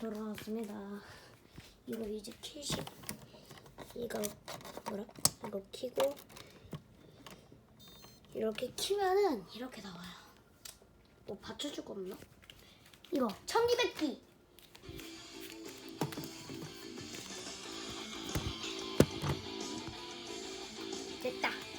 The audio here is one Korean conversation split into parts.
돌아왔습니다. 이거 이제 키시 이거 뭐라 이거 키고 이렇게 키면은 이렇게 나와요. 뭐 받쳐줄 거 없나? 이거 1200기. 됐다.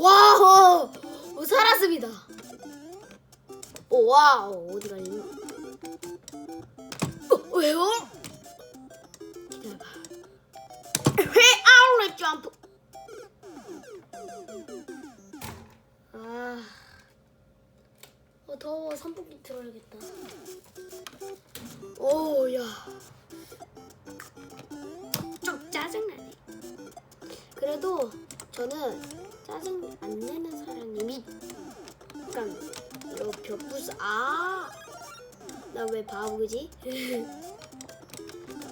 와우! 오, 살았습니다. 오, 와우, 어디 가니? 어, 왜요? 기다려봐. 회 아울렛 점프. 아, 어, 더워. 선풍기 틀어야겠다. 오, 야. 좀 짜증나네. 그래도 저는 짜증 안 내는 사람님이 약간 요 벽부스 아! 나 왜 바보지?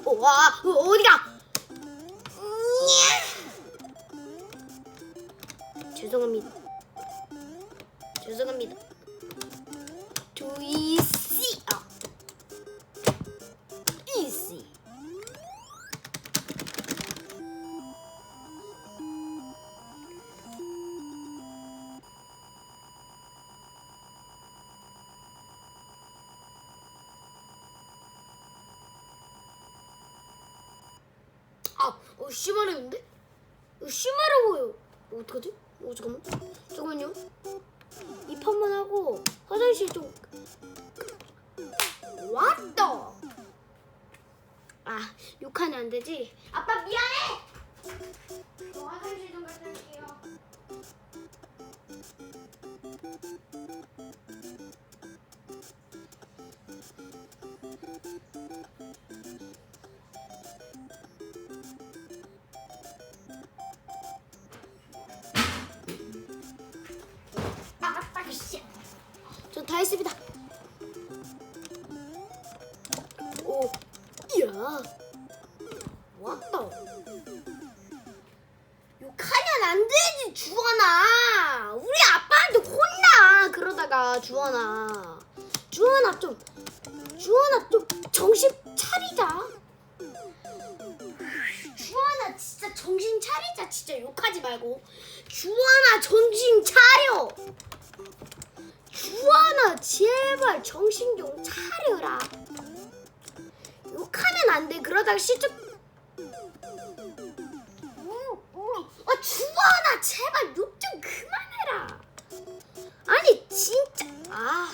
어, 와 어, 어디가? 죄송합니다. 죄송합니다. 어, 심하려운데? 어, 심하려 보여. 어, 어떡하지? 어, 잠깐만. 잠깐만요. 이 판만 하고 화장실 좀. 왔다! 아, 욕하면 안 되지? 아빠 미안해! 저 화장실 좀 올게요. 다 했습니다. 오, 이야. 왔다. 욕하면 안 되지, 주원아. 우리 아빠한테 혼나. 그러다가 주원아. 주원아 좀, 주원아 좀 정신 차리자. 주원아 진짜 정신 차리자. 진짜 욕하지 말고. 주원아 정신 차려. 주원아 제발 정신 좀 차려라. 욕하면 안 돼. 그러다가 실적. 아 주원아 제발 욕 좀 그만해라. 아니 진짜 아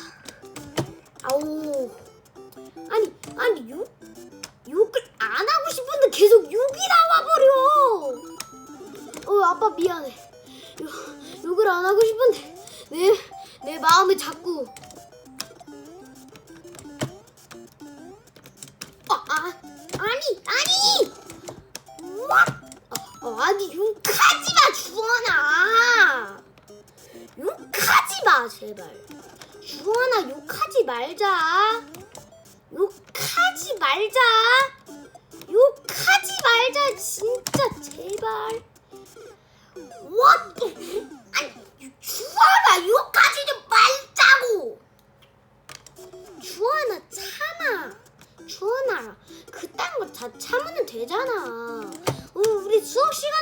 마 제발 주원아 욕하지 말자 욕하 말자. 욕하지 말자 진짜 제발. 와, 또 아니 주원아 욕하지 좀 말자고. 주원아 참아. 주원아 그딴 거 다 참으면 되잖아. 어, 우리 수업 시간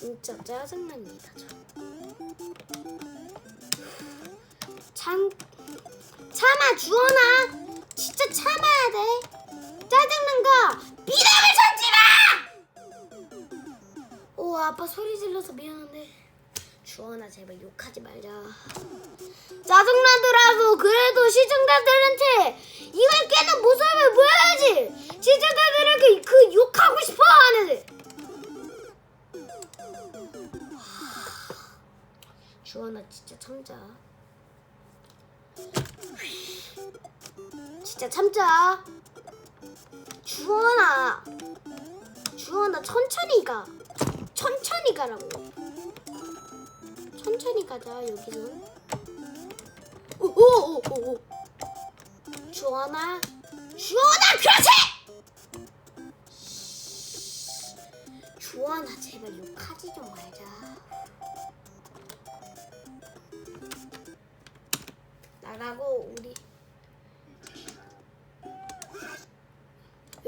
진짜 짜증납니다. 저. 참 참아 주원아 진짜 참아야 돼 짜증난 거 미담을 찾지 마! 오 아빠 소리 질러서 미안한데 주원아 제발 욕하지 말자 짜증나더라도 그래도 시청자들한테 이걸 깨는 모습을 참자. 주원아, 주원아 천천히 가. 천천히 가라고. 천천히 가자 여기서. 오오 오 오. 주원아, 주원아 그렇지. 주원아 제발 욕하지 좀 말자. 나가고 우리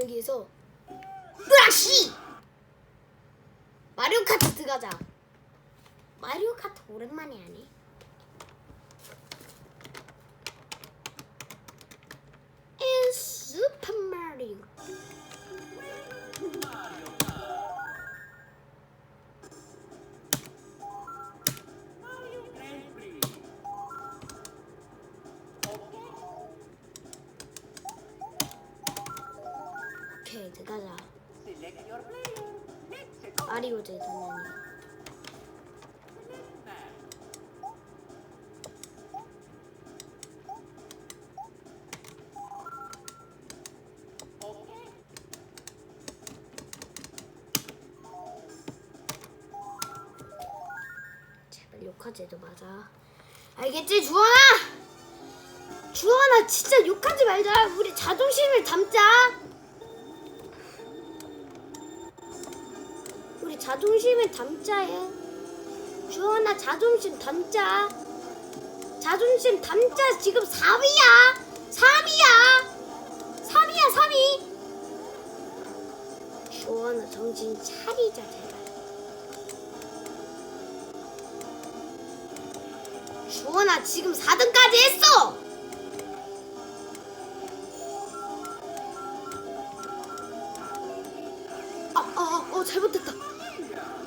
여기에서 브라시! 마리오 카트 들어가자. 마리오 카트 오랜만에 하네 제 Okay. 제발 욕하지도 마자. 알겠지, 주원아? 주원아, 진짜 욕하지 말자. 우리 자존심을 담자. 자존심을 담자해. 주원아, 자존심 담자. 자존심 담자. 지금 4위야. 3위야. 3위야, 3위. 주원아, 정신 차리자, 제발. 주원아 지금 4등까지 했어. 아, 아, 아, 어, 잘못했다.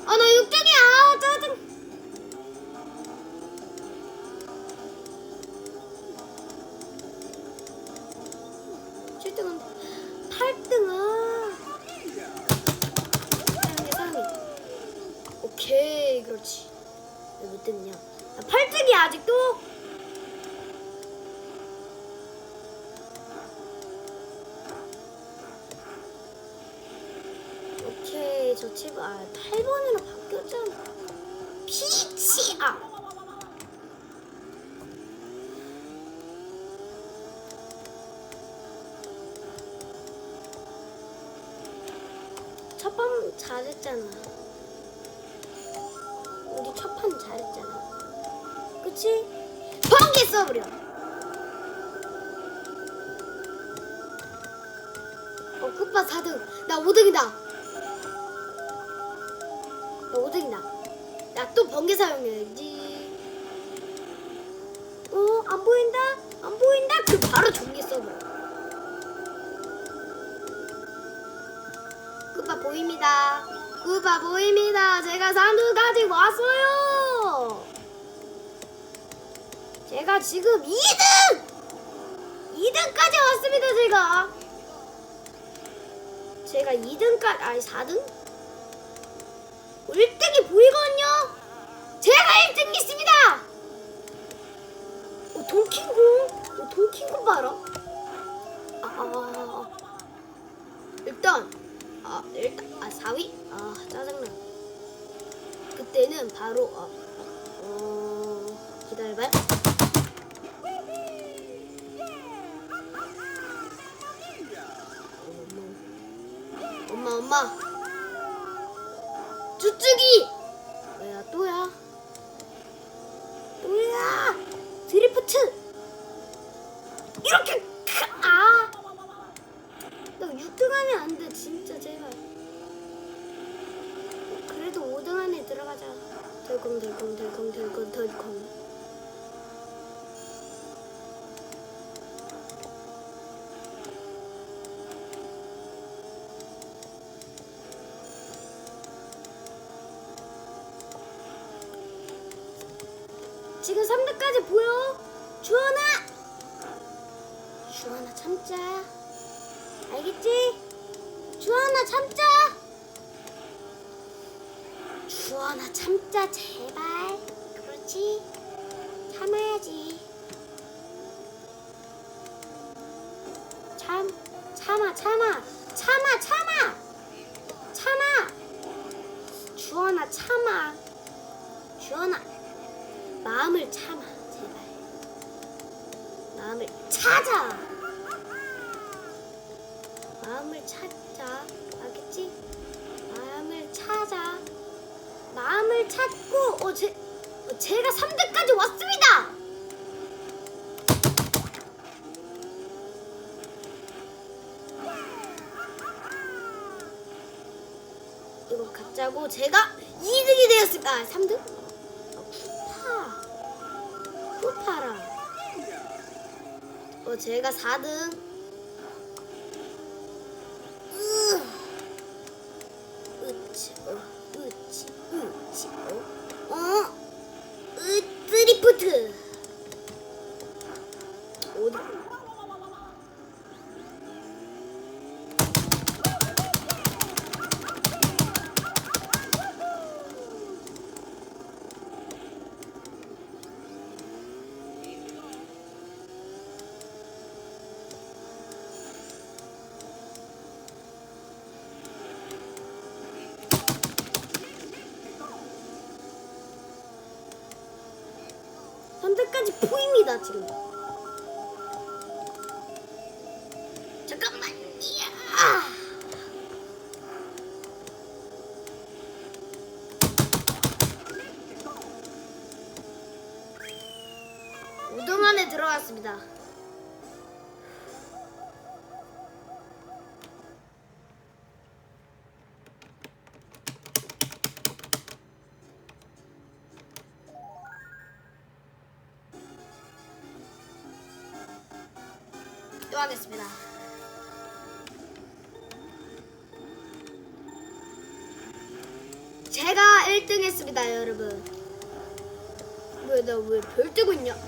아, 나 6등이야. 저 친구 아 8번으로 바뀌었잖아 피치 아 첫번 잘했잖아 우리 첫 판 잘했잖아. 그치? 번개 써버려. 어, 끝바 4등. 나 5등이다. 나 5등이다. 나 또 번개 사용해야지. 어, 안 보인다? 안 보인다? 그 바로 전기 써버려. 끝바 보입니다. 끝바 보입니다. 제가 산두까지 왔어요. 제가 지금 2등! 2등까지 왔습니다, 제가. 제가 2등까지 아니 4등? 1등이 보이거든요. 제가 1등 있습니다. 어, 돈킹콩? 어, 돈킹콩 봐라. 아, 아, 아, 아. 일단 아 일단 아 4위? 아 짜증나. 그때는 바로 아, 어 기다려봐요. 엄마 엄마 주쭈기 뭐야 또야 또야 드리프트 이렇게 크- 아. 나 6등 하면 안 돼, 진짜 제발. 그래도 5등 안에 들어가자. 덜컹 덜컹 덜컹 덜컹 덜컹. 지금 3등까지 보여? 주원아! 주원아 참자. 알겠지? 주원아 참자. 주원아 참자 제발. 그렇지? 참아야지. 참 참아 참아 참아 참아 참아. 주원아 참아. 주원아 마음을 참아 제발. 마음을 찾아. 마음을 찾자. 알겠지? 마음을 찾아. 마음을 찾고 어, 제, 어, 제가 3등까지 왔습니다. 이거 가짜고 제가 2등이 되었을까? 아, 3등? 제가 4등. 으. 으치, 어, 으치, 으치, 어, 어, 으, 드리프트. 어디? 선택까지 보입니다 지금. 또 하겠습니다. 제가 1등 했습니다, 여러분. 왜, 나 왜 별 뜨고 있냐? 어,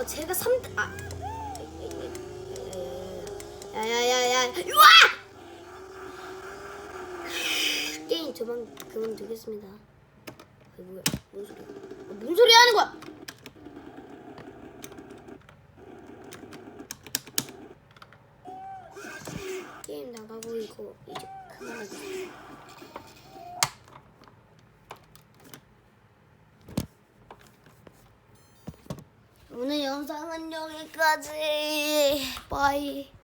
어 제가 3등, 아. 야야야야, 우와! 게임 저만 그만 두겠습니다. 아, 뭐야, 뭔 소리야? 아, 뭔 소리 하는 거야? 게임 나가고 이거 이제 그만하자. 오